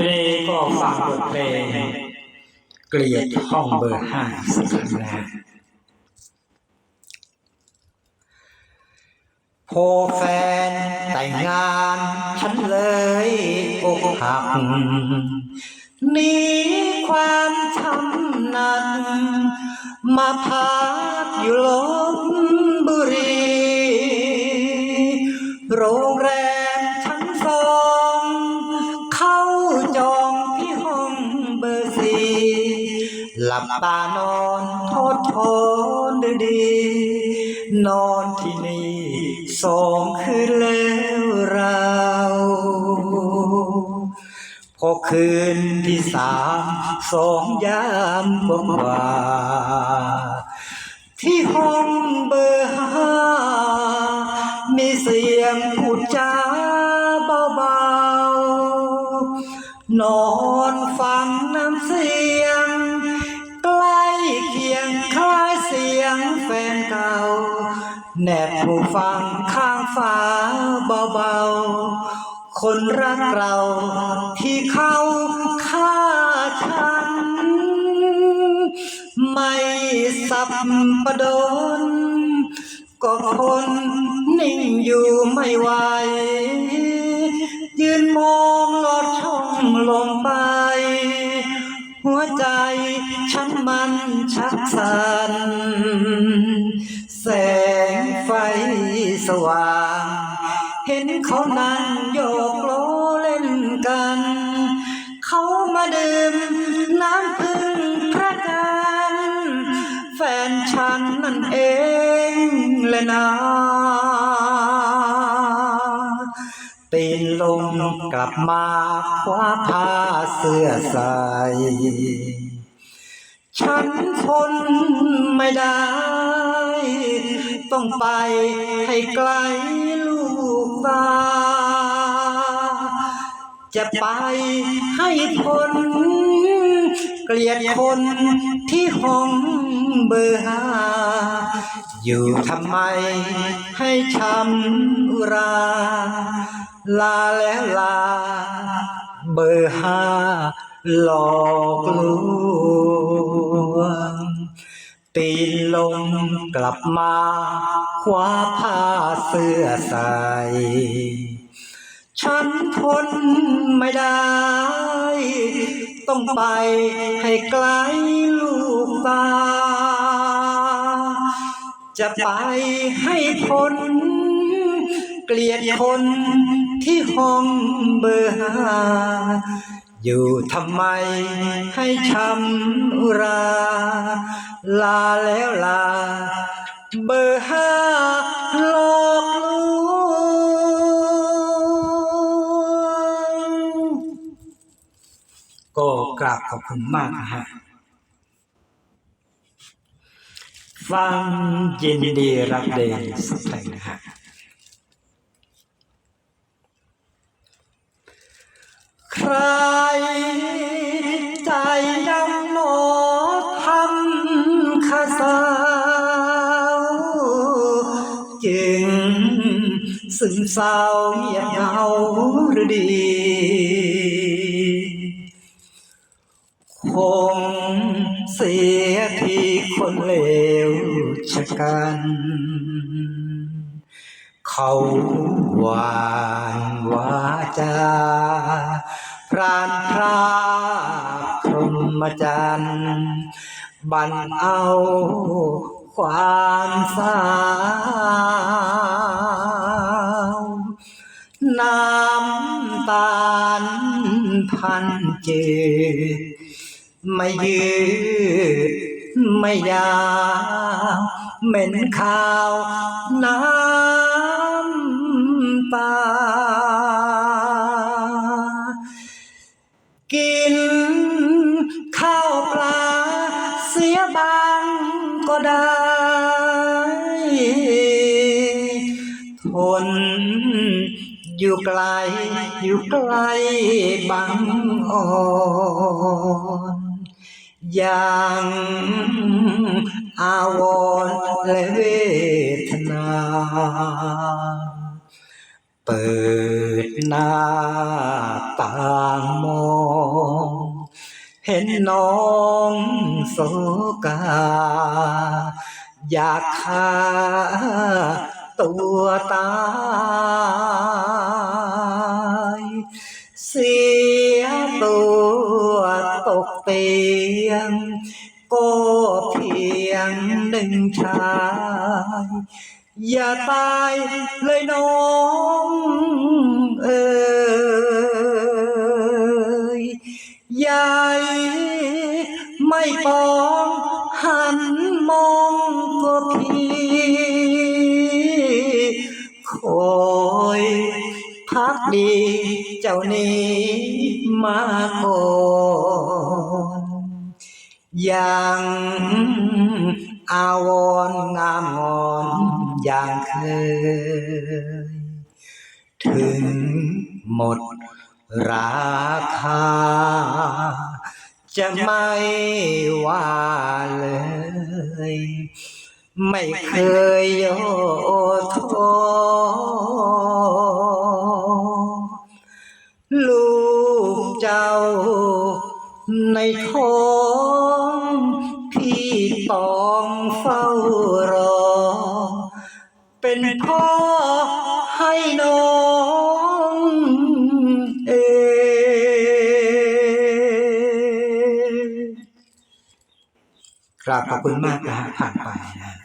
ทีนี้ก็ฟังบทเพลงเกลียดห้องเบอร์ห้าสักนะพอแฟนแต่งงานฉันเลยอกหักหนีความช้ำนักมาพักอยู่ลบบุรีโร หลับตานอนทอดทอนดีดี นอนที่นี่สองคืนแล้วเราพอคืนที่สามสองยามกว่าที่ห้องเบอร์ห้ามีเสียงพูดจาเบาๆ นอนฟังน้ำเสียง งแฟนเก่า แนบหูฟังข้างฝาเบาๆ คนรักเราที่เขาฆ่าฉัน ไม่สับประดน ก็คนนิ่งอยู่ไม่ไหว ชักสันแสงไฟสว่าง เห็นเขานั่งโยกโลเล่นกัน เขามาดื่มน้ำพึ่งพระกันแฟนฉันนั่นเองและนะตีนลงกลับมาคว้าผ้าเสื้อใส่ ฉันทนไม่ได้ ต้องไปให้ไกลลูกตา จะไปให้พ้นเกลียดคนที่ห้องเบอร์ห้าอยู่ทำไมให้ช้ำรา ลาแล้วลา เบอร์ห้า หลอกลวงตีนลงกลับมาคว้าผ้าเสื้อใส่ฉันทนไม่ได้ ต้องไปให้ไกลลูกตา จะไปให้พ้นเกลียดคนที่ห้องเบอร์ห้า อยู่ทำไมให้ช้ำอุรา ลาแล้วลา เบอร์ห้าหลอกลวงก็กราบขอบคุณมากนะฮะฟังยินดีรับเดนสักเพลงนะฮะ ใครใจดำหนอทำข้าสาวจึงซึมเศร้าเงียบเหงาหรือดี คงเสียที่คนเลวชะกันเขาหวานวาจา พรานพราพรหมจรรย์บันเอาความสาวน้ำตาลพันเจ ไม่ยืดไม่ยาวเหม็นข้าวน้ำตา ได้ ทนอยู่ไกล อยู่ไกลบางอ่อนอย่างอาวรและเวทนา เปิดหน้าต่างมอง เห็นน้องโศกา อยากฆ่าตัวตาย เสียตัวตกเตียง ก็เพียงหนึ่งชาย อย่าตายเลยน้องเอ่ย ยายไม่ปองหันมองก็พี่คอยพักดีเจ้านี้มาก่อนยังอาวรณ์งามงอนอย่างเคย ถึงหมดราคา จะไม่ว่าเลย ไม่เคยย่อท้อลูกเจ้าในท้องพี่ต้องเฝ้ารอ เป็นพ่อให้น้อง ครับขอบคุณมากนะฮะผ่านไปนะฮะ